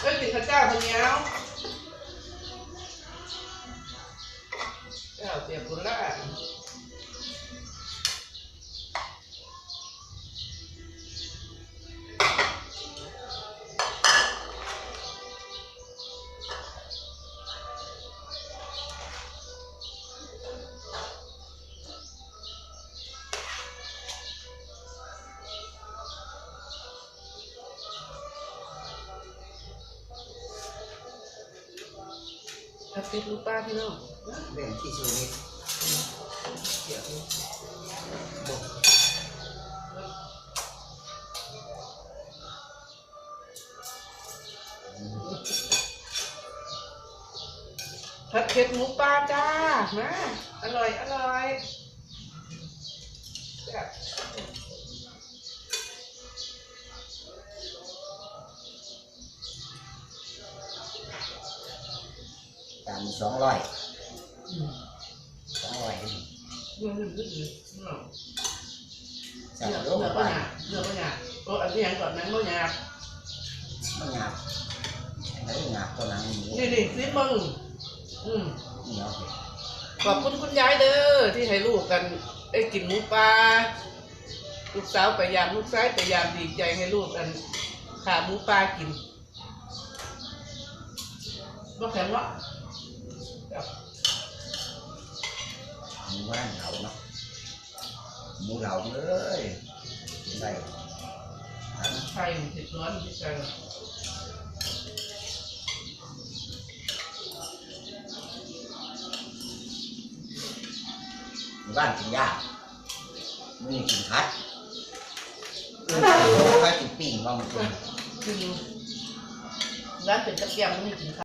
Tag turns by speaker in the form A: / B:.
A: เอ้ยกินข้าเจ้าคนเดียวเจ้าเสียบุญละ ทับติดลูกป้าพี่น้อง
B: เรื่องที่ชีวิต
A: เดี๋ยว
B: บอก
A: ผัดเผ็ดหมูปลาจ้า มา อร่อย อร่อยแซ่บ
B: มสองร้อย
A: อืม
B: สองร้อย
A: เรื่องนึงก็คือเนาะ
B: สาม
A: เนื้อ
B: โล
A: เนื้อ
B: ไป
A: ปัญญาเนื้อปัญญาโอ้อันนี้ยังก่อนนั้นปัญญา
B: มันหยาบแล้วหยาบตัวหนังหมู
A: นี่นี่ซิมึงอืม
B: เหนียว
A: ขอบคุณคุณยายเด้อที่ให้ลูกกันได้กินหมูปลาลูกสาวไปยามลูกชายไปยามดีใจให้ลูกกันขาหมูปลากินบ่แข็งวะ
B: หมูว่านเหลาเนาะหมูเหลาเลยกินได้ทั้ง
A: ไข่มันติดร้อนที่ใจ
B: หมู่บ้านกินยากมื้อนี้กินพัดเออใครกินปิ้งว่ามันกิน
A: คือร้านเป็นตะเกียงมันมีกินข้าว